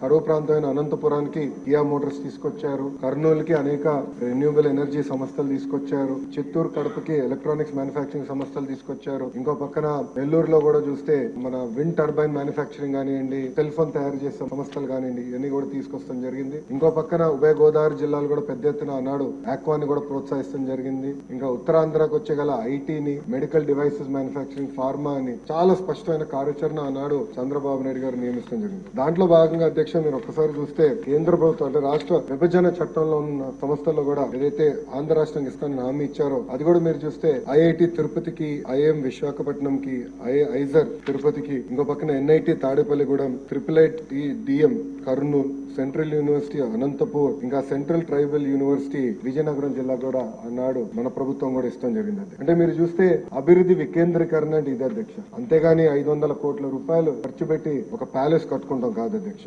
కరువు ప్రాంతమైన అనంతపురానికి Kia Motors తీసుకొచ్చారు. కర్నూలుకి అనేక రెన్యూబుల్ ఎనర్జీ సంస్థలు తీసుకొచ్చారు. చిత్తూరు కడపకి ఎలక్ట్రానిక్స్ మ్యానుఫాక్చరింగ్ సంస్థలు తీసుకొచ్చారు. ఇంకో పక్కన నెల్లూరులో కూడా చూస్తే మన విండ్ టర్బైన్ మ్యానుఫాక్చరింగ్ కానివ్వండి సెల్ ఫోన్ తయారు చేసే సంస్థలు కానివ్వండి ఇవన్నీ కూడా తీసుకొస్తాం జరిగింది. ఇంకో పక్కన ఉభయ గోదావరి జిల్లాలు కూడా పెద్ద ఎత్తున ఆనాడు ఆక్వాని కూడా ప్రోత్సహిస్తాం జరిగింది. ఇంకా ఉత్తరాంధ్రకు వచ్చే గల ఐటీని మెడికల్ డివైసెస్ మ్యానుఫాక్చరింగ్ ఫార్మా అని చాలా స్పష్టమైన కార్యాచరణ ఆనాడు చంద్రబాబు నాయుడు గారు నియమిస్తాం జరిగింది. దాంట్లో భాగంగా అధ్యక్ష మీరు ఒకసారి చూస్తే కేంద్ర ప్రభుత్వం అంటే రాష్ట్ర విభజన చట్టంలో ఉన్న సంస్థల్లో కూడా ఏదైతే ఆంధ్ర రాష్ట్రానికి ఇస్తానని హామీ ఇచ్చారో అది కూడా మీరు చూస్తే ఐఐటి తిరుపతికి ఐఎం విశాఖపట్నంకి ఐ- ఐజర్ తిరుపతికి ఇంకో పక్కన NIT Tadepalligudem triple IT DM Kurnool central university Anantapur ఇంకా సెంట్రల్ ట్రైబల్ యూనివర్సిటీ విజయనగరం జిల్లా కూడా అన్నాడు మన ప్రభుత్వం కూడా ఇష్టం జరిగింది అంటే మీరు చూస్తే అభివృద్ధి వికేంద్రీకరణ అంటే ఇదే అధ్యక్ష. అంతేగాని ఐదు వందల కోట్ల రూపాయలు ఖర్చు పెట్టి ఒక ప్యాలెస్ కట్టుకుంటాం కాదు అధ్యక్ష.